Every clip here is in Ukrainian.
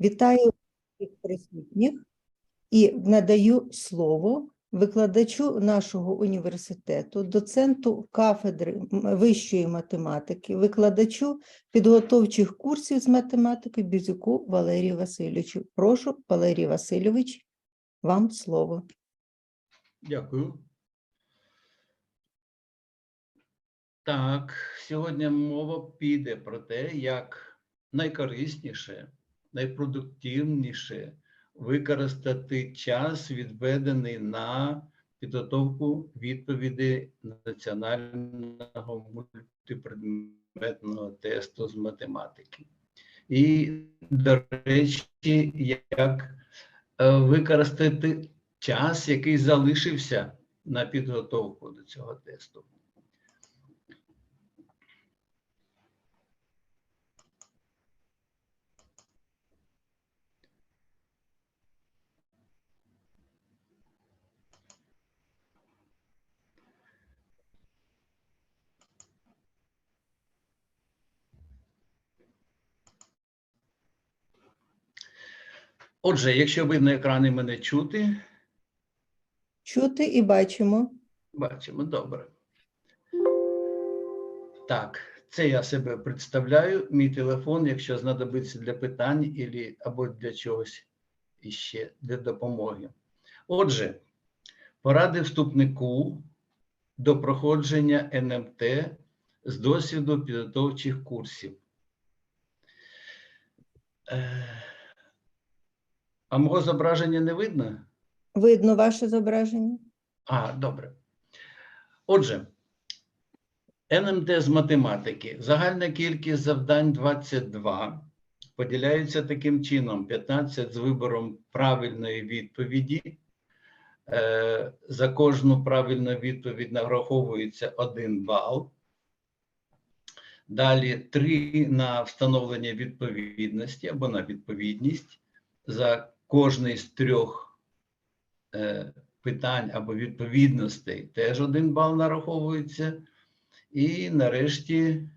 Вітаю всіх присутніх і надаю слово викладачу нашого університету, доценту кафедри вищої математики, викладачу підготовчих курсів з математики Бізюку Валерію Васильовичу. Прошу, Валерій Васильович, вам слово. Дякую. Так, сьогодні мова піде про те, як найкорисніше, найпродуктивніше використати час, відведений на підготовку відповідей національного мультипредметного тесту з математики. І, до речі, як е, використати час, який залишився на підготовку до цього тесту. Отже, якщо ви на екрані мене чути, Чути і бачимо. Бачимо, добре. Так, це я себе представляю. Мій телефон, якщо знадобиться для питань або для чогось іще, для допомоги. Отже, поради вступнику до проходження НМТ з досвіду підготовчих курсів. Е, А мого зображення не видно? Видно ваше зображення? А, добре. Отже, НМТ з математики. Загальна кількість завдань 22. Поділяються таким чином: 15 з вибором правильної відповіді. Е, За кожну правильну відповідь нараховується 1 бал. Далі 3 на встановлення відповідності або на відповідність. За кожний з трьох е, питань або відповідностей теж один бал нараховується. І нарешті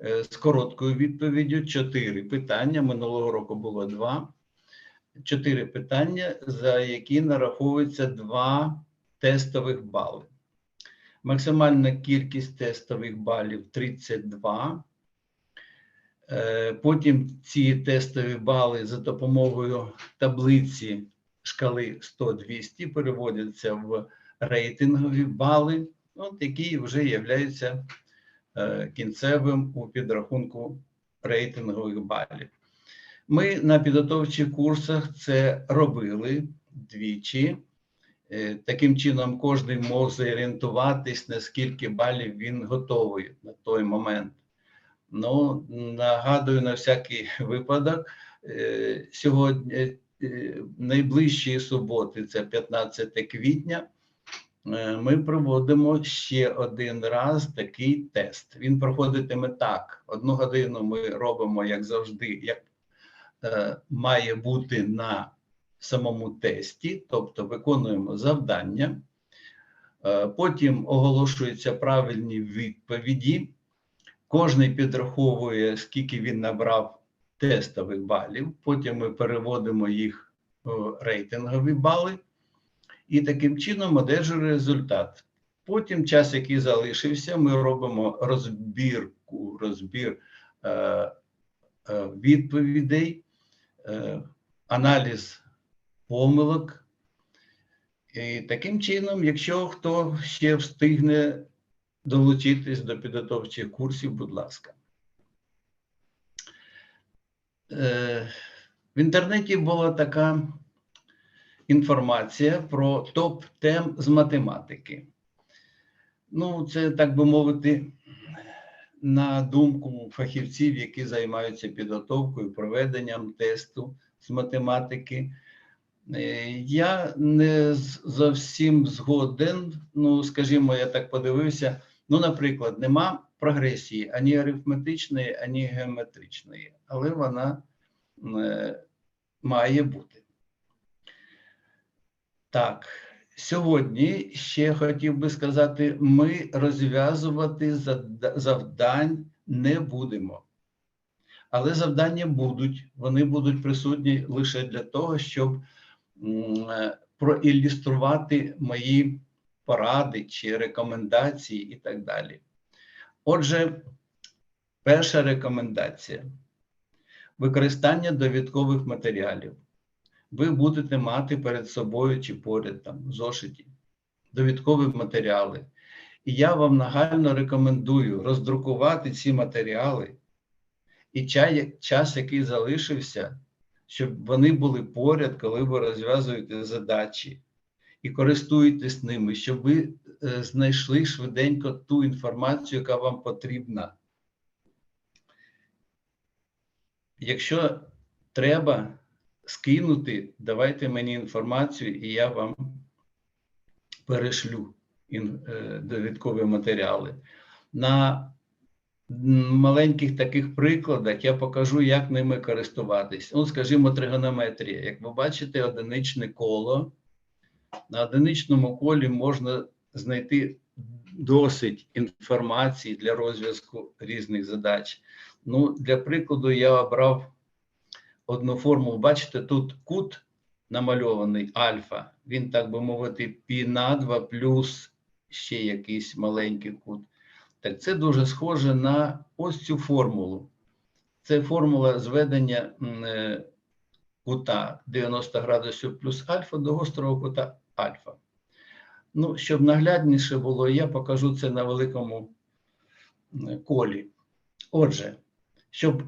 е, з короткою відповіддю чотири питання. Минулого року було два. Чотири питання, за які нараховується два тестових бали. Максимальна кількість тестових балів 32. Е, Потім ці тестові бали за допомогою таблиці шкали 100-200 переводяться в рейтингові бали, от, які вже являються е, кінцевим у підрахунку рейтингових балів. Ми на підготовчих курсах це робили двічі. Е, Таким чином, кожен мог зорієнтуватись, на скільки балів він готовий на той момент. Ну, нагадую на всякий випадок, е, сьогодні е, найближчої суботи, це 15 квітня, е, ми проводимо ще один раз такий тест. Він проходитиме так: одну годину ми робимо, як завжди, як має бути на самому тесті, тобто виконуємо завдання. Потім оголошуються правильні відповіді. Кожний підраховує, скільки він набрав тестових балів. Потім ми переводимо їх в рейтингові бали, і таким чином одержуємо результат. Потім час, який залишився, ми робимо розбірку, розбір е, е, відповідей, е, аналіз помилок. І таким чином, якщо хто ще встигне долучитись до підготовчих курсів, будь ласка. Е, В інтернеті була така інформація про топ тем з математики. Ну, це, так би мовити, на думку фахівців, які займаються підготовкою, проведенням тесту з математики. Е, Я не зовсім згоден. Ну, скажімо, я так подивився. Ну, наприклад, нема прогресії ані арифметичної, ані геометричної, але вона е, має бути. Так, сьогодні ще хотів би сказати: ми розв'язувати завдань не будемо. Але завдання будуть, вони будуть присутні лише для того, щоб е, проілюструвати мої поради чи рекомендації і так далі. Отже, перша рекомендація використання довідкових матеріалів. Ви будете мати перед собою чи поряд там в зошиті довідкові матеріали. І я вам нагально рекомендую роздрукувати ці матеріали і час, який залишився, щоб вони були поряд, коли ви розв'язуєте задачі і користуєтесь ними, щоб ви е, знайшли швиденько ту інформацію, яка вам потрібна. Якщо треба скинути, давайте мені інформацію, і я вам перешлю е, довідкові матеріали. На маленьких таких прикладах я покажу, як ними користуватись. Ну, скажімо, тригонометрія. Як ви бачите, одиничне коло. На одиничному колі можна знайти досить інформації для розв'язку різних задач. Ну, для прикладу, я обрав одну формулу. Бачите, тут кут намальований альфа. Він, так би мовити, пі на 2 плюс ще якийсь маленький кут. Так це дуже схоже на ось цю формулу. Це формула зведення е, кута 90 градусів плюс альфа до гострого кута альфа. Ну, щоб наглядніше було, я покажу це на великому колі. Отже, щоб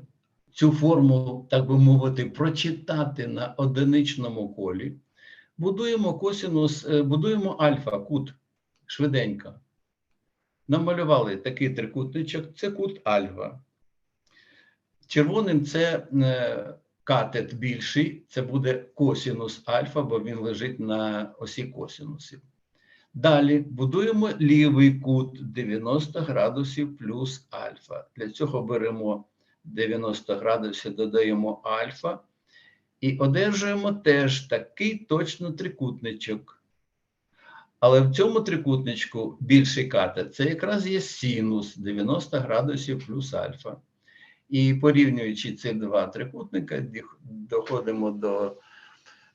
цю формулу, так би мовити, прочитати на одиничному колі, будуємо косинус, е, будуємо альфа, кут швиденько. Намалювали такий трикутничок, це кут альфа. Червоним це е, катет більший, це буде косінус альфа, бо він лежить на осі косінусів. Далі будуємо лівий кут 90 градусів плюс альфа. Для цього беремо 90 градусів, додаємо альфа і одержуємо теж такий точно трикутничок. Але в цьому трикутничку більший катет це якраз є синус 90 градусів плюс альфа. І порівнюючи ці два трикутника, доходимо до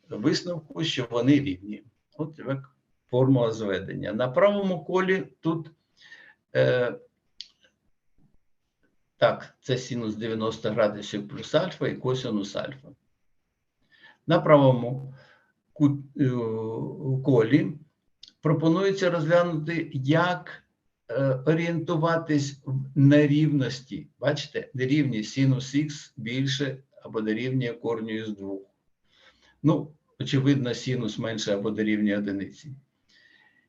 висновку, що вони рівні. От як формула зведення. На правому колі тут е, так, це синус 90 градусів плюс альфа і косинус альфа. На правому е, колі пропонується розглянути, як орієнтуватись в нерівності. Бачите, нерівність синус х більше або дорівнює корню із двох. Ну, очевидно, синус менше або дорівнює одиниці.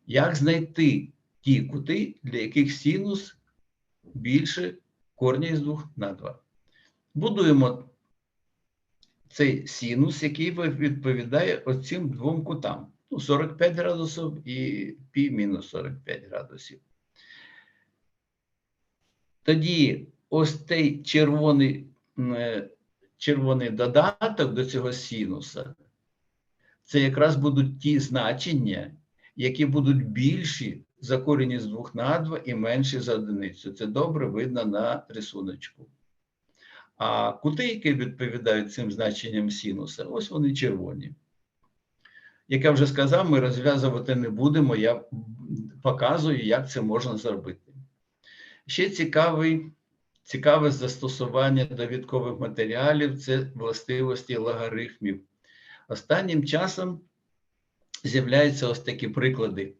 Як знайти ті кути, для яких синус більше корня із 2 на 2? Будуємо цей синус, який відповідає оцим двом кутам. Ну, 45 градусів і пі мінус 45 градусів. Тоді ось цей червоний, е, червоний додаток до цього синуса, це якраз будуть ті значення, які будуть більші за корінь із 2 на 2 і менші за одиницю. Це добре видно на рисуночку. А кути, які відповідають цим значенням синуса, ось вони червоні. Як я вже сказав, ми розв'язувати не будемо. Я показую, як це можна зробити. Ще цікавий, цікаве застосування довідкових матеріалів це властивості логарифмів. Останнім часом з'являються ось такі приклади.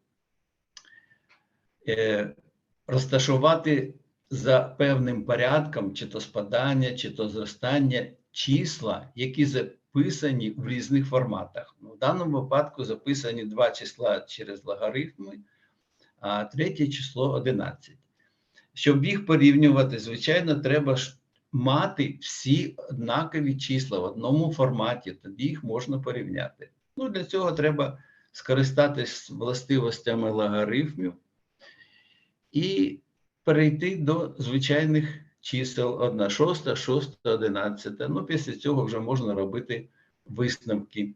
Е, розташувати за певним порядком, чи то спадання, чи то зростання числа, які записані в різних форматах. Ну, в даному випадку записані два числа через логарифми, а третє число 11. Щоб їх порівнювати, звичайно, треба мати всі однакові числа в одному форматі, тоді їх можна порівняти. Ну, для цього треба скористатись властивостями логарифмів і перейти до звичайних чисел 1 шоста, 6, 11. Ну, після цього вже можна робити висновки.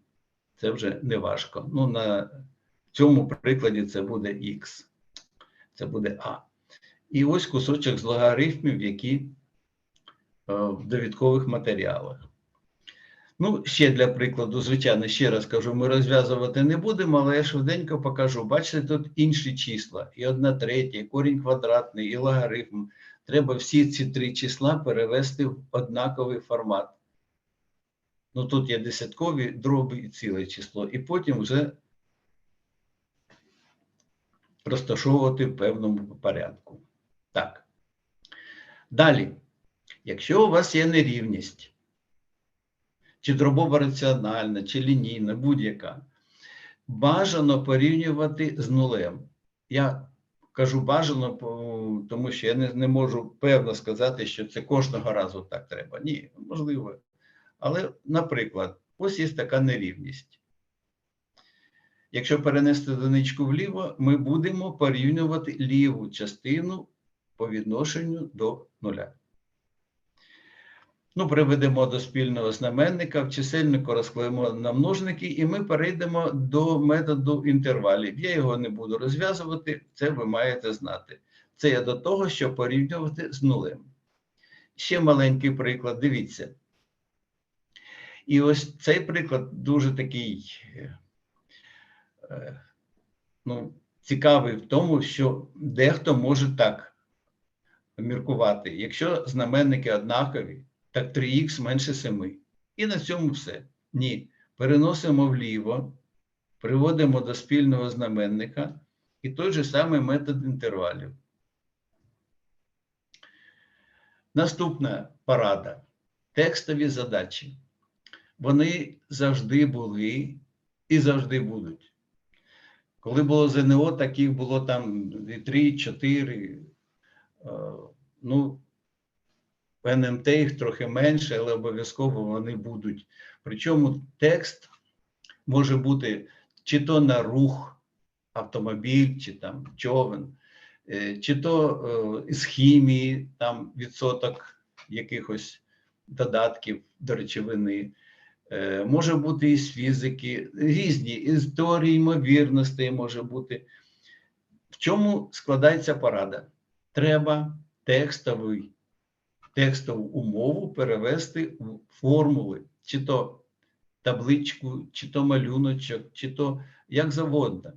Це вже не важко. Ну, на цьому прикладі це буде Х, це буде А. І ось кусочок з логарифмів, які в довідкових матеріалах. Ну, ще для прикладу, звичайно, ще раз кажу, ми розв'язувати не будемо, але я швиденько покажу. Бачите, тут інші числа: і одна третя, і корінь квадратний, і логарифм. Треба всі ці три числа перевести в однаковий формат. Ну, тут є десяткові дроби і ціле число, і потім вже розташовувати в певному порядку. Так. Далі, якщо у вас є нерівність, чи дробова раціональна, чи лінійна, будь-яка, бажано порівнювати з нулем. Я кажу бажано, тому що я не, не можу певно сказати, що це кожного разу так треба. Ні, можливо. Але, наприклад, ось є така нерівність. Якщо перенести одиничку вліво, ми будемо порівнювати ліву частину по відношенню до нуля. Ну, приведемо до спільного знаменника, в чисельнику розкладемо на множники, і ми перейдемо до методу інтервалів. Я його не буду розв'язувати, це ви маєте знати. Це я до того, щоб порівнювати з нулем. Ще маленький приклад, дивіться. І ось цей приклад дуже такий е, ну, цікавий в тому, що дехто може так міркувати. Якщо знаменники однакові, так 3х менше 7. І на цьому все. Ні. Переносимо вліво, приводимо до спільного знаменника і той же самий метод інтервалів. Наступна порада. Текстові задачі. Вони завжди були і завжди будуть. Коли було ЗНО, таких було там 3, 4. Ну, в НМТ їх трохи менше, але обов'язково вони будуть. Причому текст може бути чи то на рух, автомобіль, чи там човен, е, чи то е, з хімії, там відсоток якихось додатків до речовини. Е, Може бути і з фізики, різні історії ймовірностей може бути. В чому складається порада? Треба текстовий текстову умову перевести в формули, чи то табличку, чи то малюночок, чи то як завгодно.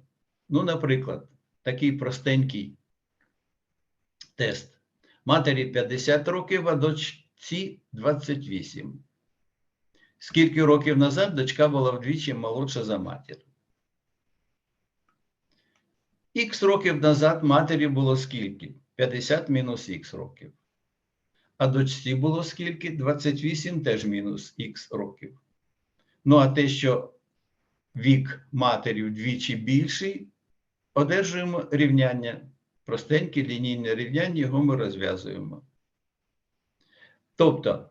Ну, наприклад, такий простенький тест. Матері 50 років, а дочці 28. Скільки років назад дочка була вдвічі молодша за матір? Х років назад матері було скільки? 50 мінус х років. А дочці було скільки? 28 теж мінус х років. Ну, а те, що вік матері вдвічі більший, одержуємо рівняння. Простеньке лінійне рівняння, його ми розв'язуємо. Тобто,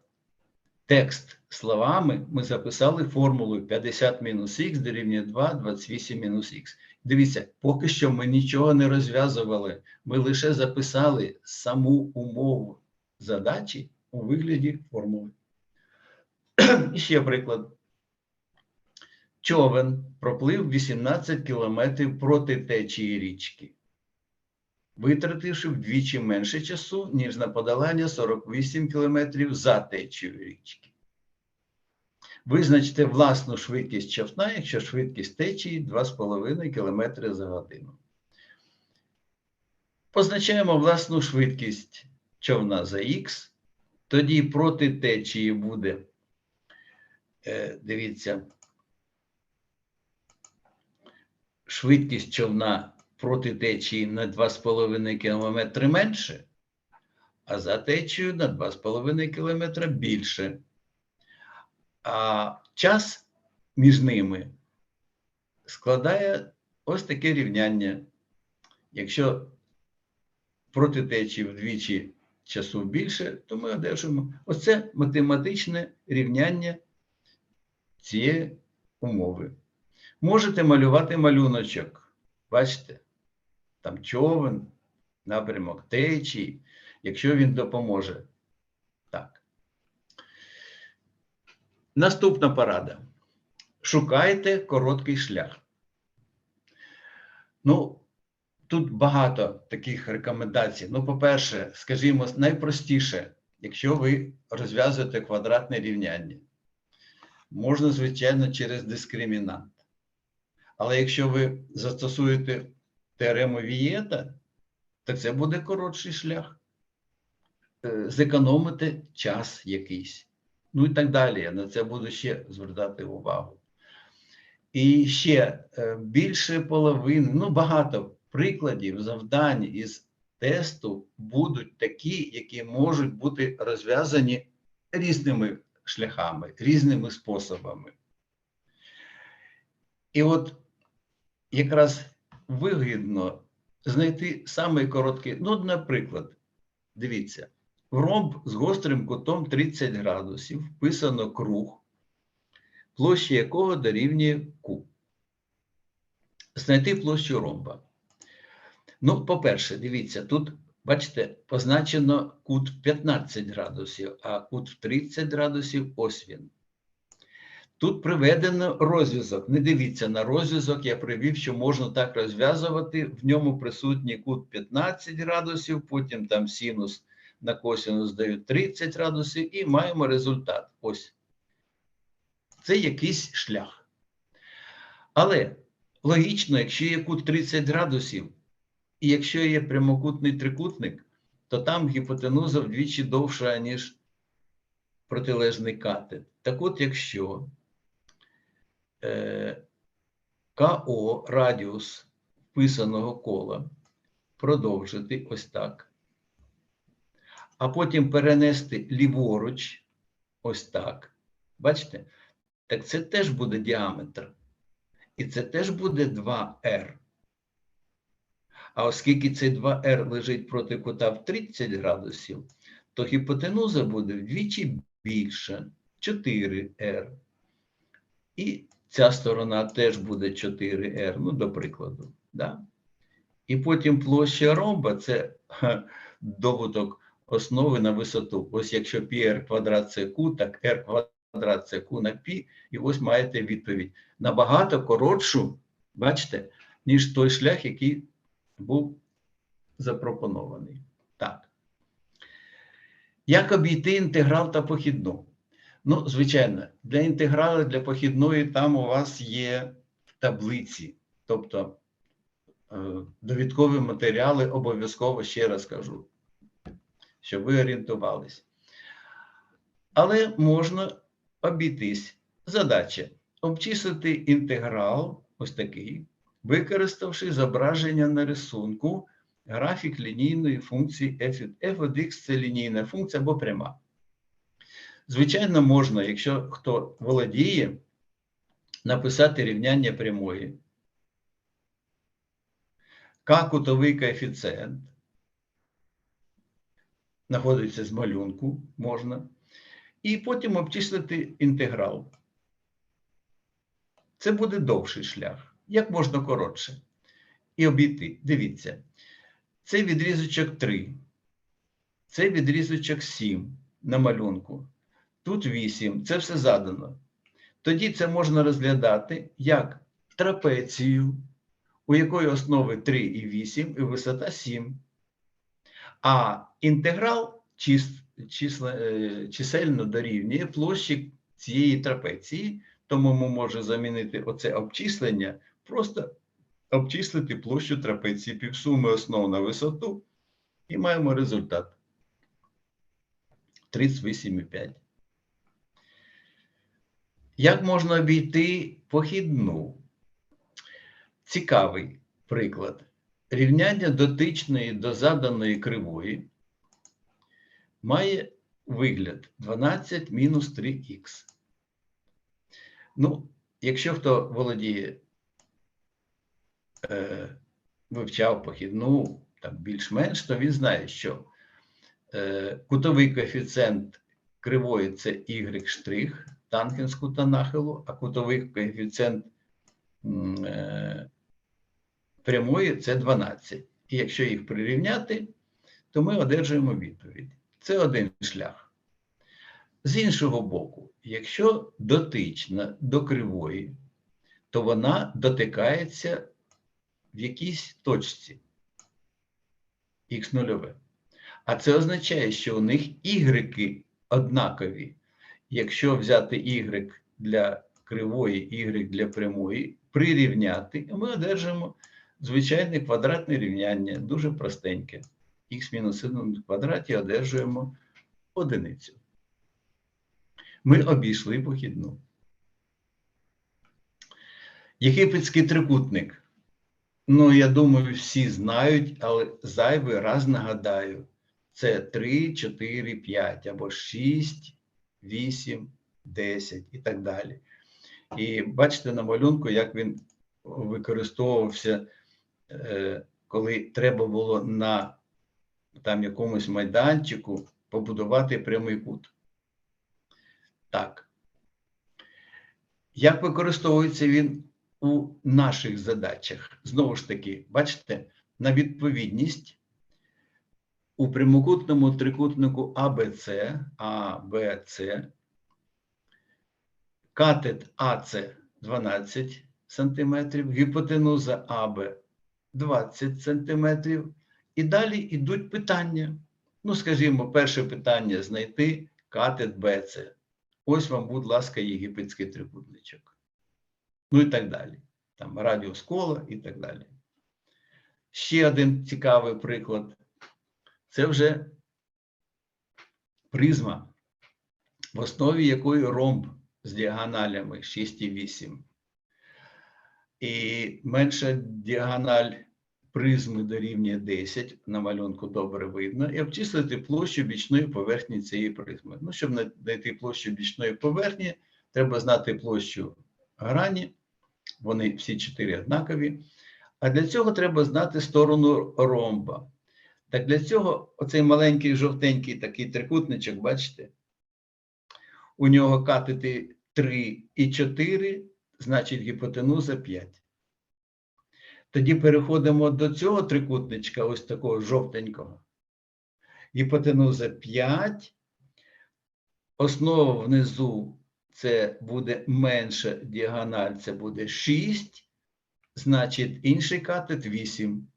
текст словами ми записали формулою 50 мінус х дорівнює 2, 28 мінус х. Дивіться, поки що ми нічого не розв'язували, ми лише записали саму умову задачі у вигляді формули. Ще приклад. Човен проплив 18 кілометрів проти течії річки, витративши вдвічі менше часу, ніж на подолання 48 кілометрів за течією річки. Визначте власну швидкість човна, якщо швидкість течії 2,5 км за годину. Позначаємо власну швидкість човна за х, тоді проти течії буде, е, дивіться, швидкість човна проти течії на 2,5 км менше, а за течією на 2,5 км більше. А час між ними складає ось таке рівняння. Якщо проти течії вдвічі часу більше, то ми одержуємо оце математичне рівняння цієї умови. Можете малювати малюночок. Бачите, там човен, напрямок течії, якщо він допоможе. Так. Наступна порада. Шукайте короткий шлях. Ну, тут багато таких рекомендацій. Ну, по-перше, скажімо, найпростіше, якщо ви розв'язуєте квадратне рівняння, можна, звичайно, через дискримінант. Але якщо ви застосуєте теорему Вієта, то це буде коротший шлях. Е, Зекономите час якийсь. Ну і так далі. Я на це буду ще звертати увагу. І ще е, більше половини, ну багато прикладів завдань із тесту будуть такі, які можуть бути розв'язані різними шляхами, різними способами. І от якраз вигідно знайти самий короткий, ну, наприклад, дивіться, в ромб з гострим кутом 30 градусів вписано круг, площа якого дорівнює Q. Знайти площу ромба. Ну, по-перше, дивіться, тут, бачите, позначено кут 15 градусів, а кут в 30 градусів ось він. Тут приведено розв'язок. Не дивіться на розв'язок, я привів, що можна так розв'язувати. В ньому присутній кут 15 градусів, потім там синус на косинус дають 30 градусів, і маємо результат. Ось. Це якийсь шлях. Але логічно, якщо є кут 30 градусів, і якщо є прямокутний трикутник, то там гіпотенуза вдвічі довша, ніж протилежний катет. Так от, якщо е, КО радіус вписаного кола продовжити ось так, а потім перенести ліворуч ось так. Бачите? Так це теж буде діаметр. І це теж буде 2R. А оскільки цей 2R лежить проти кута в 30 градусів, то гіпотенуза буде вдвічі більша 4R. І ця сторона теж буде 4R, ну, до прикладу. Да? І потім площа ромба це добуток основи на висоту. Ось якщо πr квадрат це q, так r квадрат це q на π, і ось маєте відповідь. Набагато коротшу, бачите, ніж той шлях, який був запропонований. Так. Як обійти інтеграл та похідну? Ну, звичайно, для інтегралу, для похідної там у вас є таблиці, тобто е, довідкові матеріали обов'язково ще раз кажу, щоб ви орієнтувались. Але можна обійтись. Задача обчислити інтеграл, ось такий, використавши зображення на рисунку графік лінійної функції f від f від x це лінійна функція або пряма. Звичайно, можна, якщо хто володіє, написати рівняння прямої. К кутовий коефіцієнт знаходиться з малюнку можна. І потім обчислити інтеграл. Це буде довший шлях. Як можна коротше. І обійти. Дивіться. Це відрізочок 3. Це відрізочок 7 на малюнку. Тут 8. Це все задано. Тоді це можна розглядати як трапецію, у якої основи 3 і 8, і висота 7. А інтеграл чис, числа, е, чисельно дорівнює площі цієї трапеції, тому ми можемо замінити оце обчислення, просто обчислити площу трапеції півсуми основ на висоту, і маємо результат 38,5. Як можна обійти похідну? Цікавий приклад. Рівняння дотичної до заданої кривої має вигляд 12 мінус 3х. Ну, якщо хто володіє, е, вивчав похідну більш-менш, то він знає, що е, кутовий коефіцієнт кривої це y тангенс кута нахилу, а кутовий коефіцієнт е, прямої це 12. І якщо їх прирівняти, то ми одержуємо відповідь. Це один шлях. З іншого боку, якщо дотична до кривої, то вона дотикається в якійсь точці х0. А це означає, що у них ігреки однакові. Якщо взяти y для кривої, y для прямої, прирівняти, ми одержимо звичайне квадратне рівняння, дуже простеньке. х мінус 1 в квадраті одержуємо одиницю. Ми обійшли похідну. Єгипетський трикутник. Ну, я думаю, всі знають, але зайвий раз нагадаю. Це 3, 4, 5 або 6, 8, 10 і так далі. І бачите на малюнку, як він використовувався, коли треба було на там якомусь майданчику побудувати прямий кут. Так. Як використовується він у наших задачах? Знову ж таки, бачите, на відповідність у прямокутному трикутнику АБЦ, АБЦ, катет АЦ 12 см, гіпотенуза АБ 20 см, і далі йдуть питання. Ну, скажімо, перше питання знайти катет БЦ. Ось вам, будь ласка, єгипетський трикутничок. Ну і так далі. Там радіус кола і так далі. Ще один цікавий приклад. Це вже призма, в основі якої ромб з діагоналями 6,8. І менша діагональ призми дорівнює 10, на малюнку добре видно, і обчислити площу бічної поверхні цієї призми. Ну, щоб знайти площу бічної поверхні, треба знати площу грані, вони всі чотири однакові. А для цього треба знати сторону ромба. Так для цього оцей маленький жовтенький такий трикутничок, бачите? У нього катети 3 і 4, значить гіпотенуза 5. Тоді переходимо до цього трикутничка, ось такого жовтенького. Гіпотенуза 5. Основа внизу це буде менша діагональ, це буде 6. Значить, інший катет 8.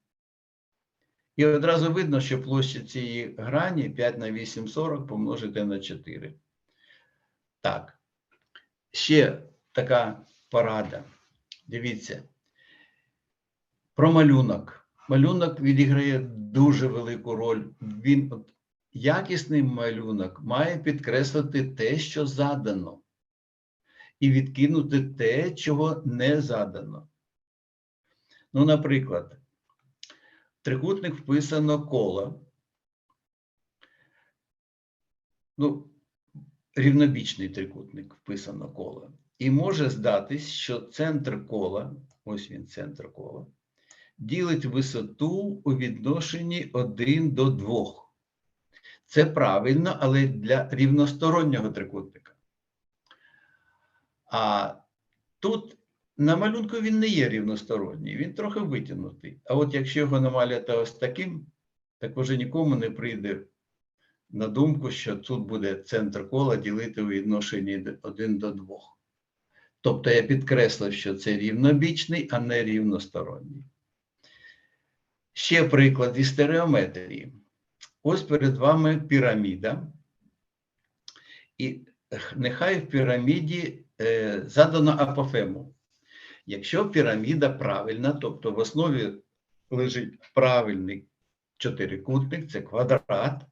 І одразу видно, що площа цієї грані 5 на 8 – 40 помножити на 4. Так. Ще така порада. Дивіться. Про малюнок. Малюнок відіграє дуже велику роль. Він от, якісний малюнок має підкреслити те, що задано, і відкинути те, чого не задано. Ну, наприклад, в трикутник вписано коло. Ну, рівнобічний трикутник вписано коло. І може здатись, що центр кола, ось він центр кола, ділить висоту у відношенні 1 до 2. Це правильно, але для рівностороннього трикутника. А тут на малюнку він не є рівносторонній, він трохи витягнутий. А от якщо його намаляти ось таким, так вже нікому не прийде на думку, що тут буде центр кола ділити у відношенні 1 до 2. Тобто я підкреслив, що це рівнобічний, а не рівносторонній. Ще приклад із стереометрії. Ось перед вами піраміда. І нехай в піраміді е, задано апофему. Якщо піраміда правильна, тобто в основі лежить правильний чотирикутник, це квадрат,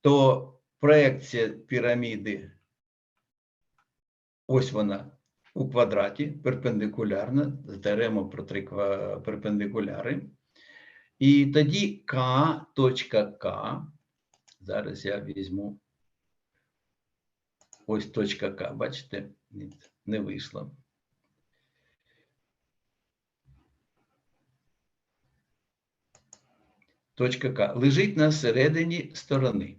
то проекція піраміди, ось вона у квадраті, перпендикулярна, здаремо про три перпендикуляри. І тоді К, точка К, зараз я візьму ось точка К, бачите, Ні, не вийшло. Точка К лежить на середині сторони.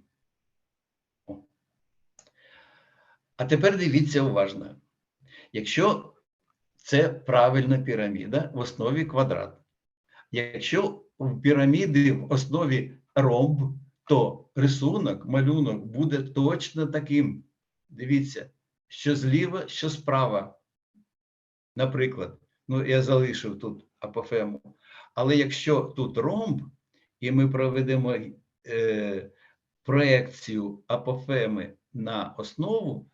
О. А тепер дивіться уважно. Якщо це правильна піраміда в основі квадрат. Якщо в піраміди в основі ромб, то рисунок, малюнок буде точно таким. Дивіться, що зліва, що справа. Наприклад, ну я залишив тут апофему. Але якщо тут ромб, і ми проведемо е, проекцію апофеми на основу,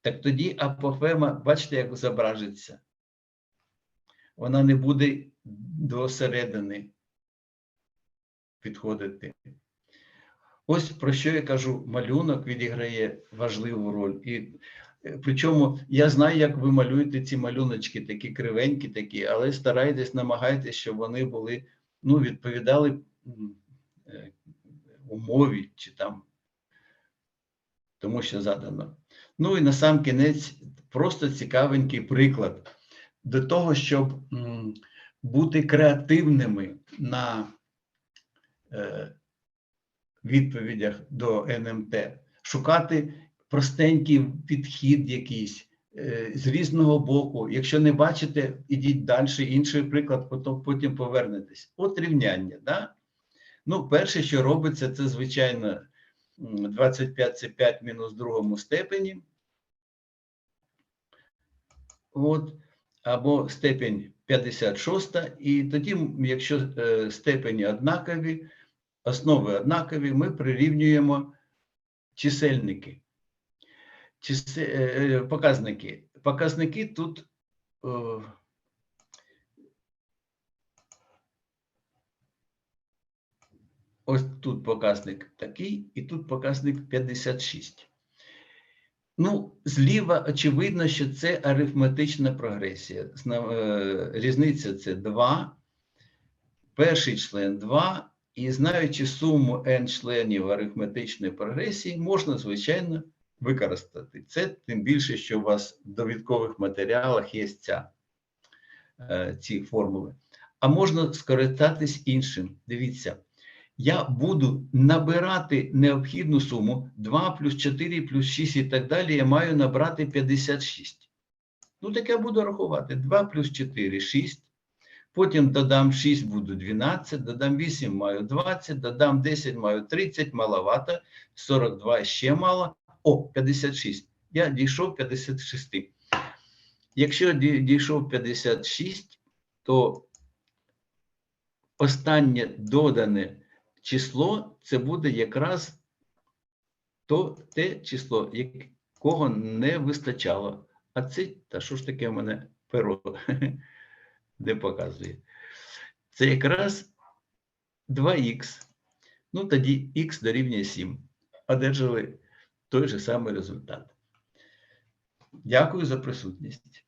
так тоді апофема, бачите, як зображиться. Вона не буде до середини підходити. Ось про що я кажу, малюнок відіграє важливу роль. І е, причому я знаю, як ви малюєте ці малюночки, такі кривенькі, такі, але старайтесь, намагайтесь, щоб вони були, ну, відповідали е, умові чи там тому, що задано. Ну і на сам кінець просто цікавенький приклад до того, щоб бути креативними на відповідях до НМТ, шукати простенький підхід якийсь е, з різного боку. Якщо не бачите, ідіть далі, інший приклад, потім, повернетесь. От рівняння. Да? Ну, перше, що робиться, це, звичайно, м, 25 це 5 мінус другому степені. От, або степень 56, і тоді, якщо е, степені однакові, основи однакові, ми прирівнюємо чисельники. Чисе, е, е, показники. Показники тут е, ось тут показник такий, і тут показник 56. Ну, зліва очевидно, що це арифметична прогресія. Різниця це 2, перший член 2, і знаючи суму n членів арифметичної прогресії, можна, звичайно, використати це, тим більше, що у вас в довідкових матеріалах є ця, е, ці формули. А можна скористатись іншим. Дивіться, я буду набирати необхідну суму 2 плюс 4 плюс 6 і так далі. Я маю набрати 56. Ну, так я буду рахувати 2 плюс 4 6. Потім додам 6, буду 12, додам 8, маю 20, додам 10, маю 30, маловато, 42 ще мало. О, 56. Я дійшов 56. Якщо дійшов 56, то останнє додане число це буде якраз то, те число, якого не вистачало. А це, та що ж таке в мене перо де показує? Це якраз 2х. Ну, тоді х дорівнює 7. Одержали той же самий результат. Дякую за присутність.